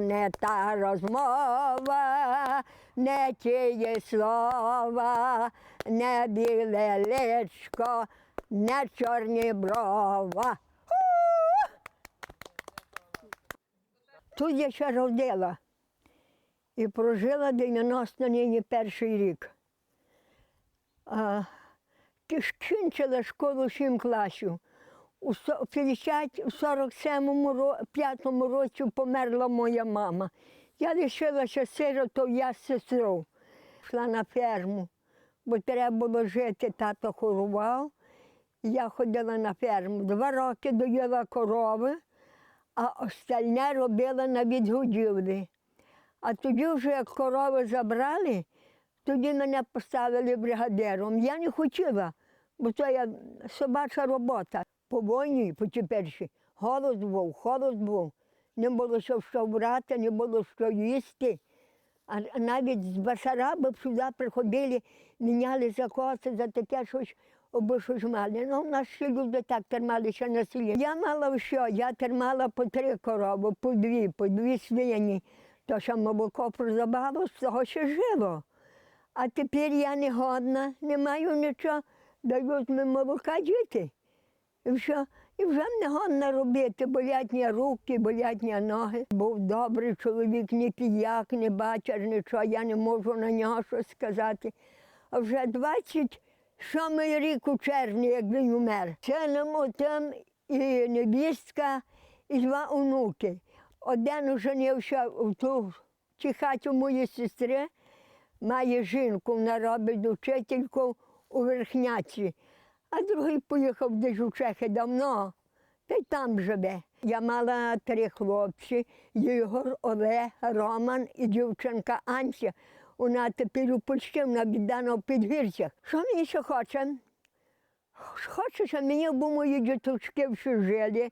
Не та розмова, не тіє слова, не біле личко, не чорні брова. Тут я ще родила і прожила 90 нині перший рік. А, кінчила школу 7 класів. У со- 50, у 47-му ро- п'ятому році померла моя мама. Я лишилася сиротою, я з сестрою. Йшла на ферму, бо треба було жити, тато хорував. Я ходила на ферму. Два роки доїла корови, а остальне робила на відгодівлі. А тоді вже як корови забрали, тоді мене поставили бригадиром. Я не хотіла, бо це я собача робота. По війні, по теперші, голод був, холод був. Не було що, що брати, не було що їсти. А навіть з Басараби сюди приходили, міняли за коси, за таке щось, аби щось мали. Ну, в нас ще люди так трималися на селі. Я мала що? Я тримала по три корови, по дві, по дві свині. То що молоко продавало, з того ще жило. А тепер я не годна, не маю нічого, дають мені молока діти. І все, і вже не годна робити, болять ні руки, болять ні ноги. Був добрий чоловік, ні піяк, ні бачар, нічого, я не можу на нього щось сказати. А вже 27 рік у червні, як він умер. Сином там і невістка, і два онуки. Один оженився в ту ті хаті моєї сестри, має жінку, вона робить учительку у Верхняці, а другий поїхав десь у Чехи давно, та й там живе. Я мала три хлопці, Ігор, Олег, Роман і дівчинка Анця. Вона тепер у Польщі, вона віддана в підгірцях. Що мені ще хоче? Хочу, щоб мені бо мої діточки всі жили,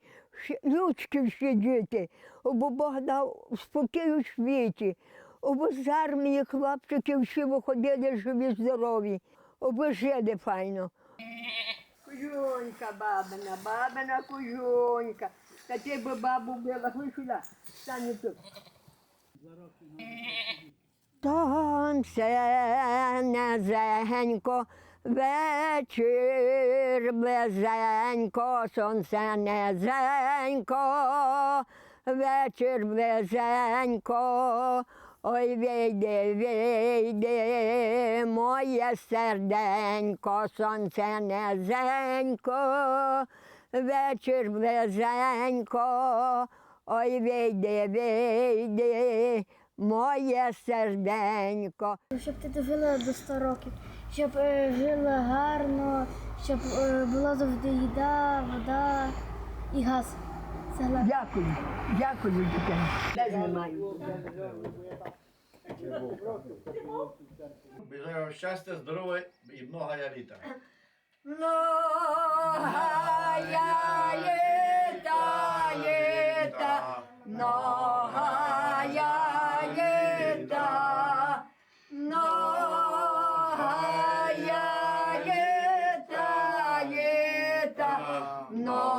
людські всі діти, бо Бог дав спокій у світі, бо з армії хлопчики всі виходили живі, здорові, бо жили файно. Кузюнька бабина, бабина кузюнька. Та ти би бабу била, ходи сюди, стань тут. Сонце низенько, вечір близенько, сонце низенько, вечір близенько, ой вийди, вийди, моє серденько, сонце низенько, вечір близенько, ой вийди, вийди, моє серденько. Щоб ти дожила до 100 років, щоб е, жила гарно, щоб е, була завжди їда, вода і газ. Дякую, дякую, дітей. Бажаю вам щастя, здоров'я і много я літа. Много я літа, літа, много я літа, много я літа, літа, много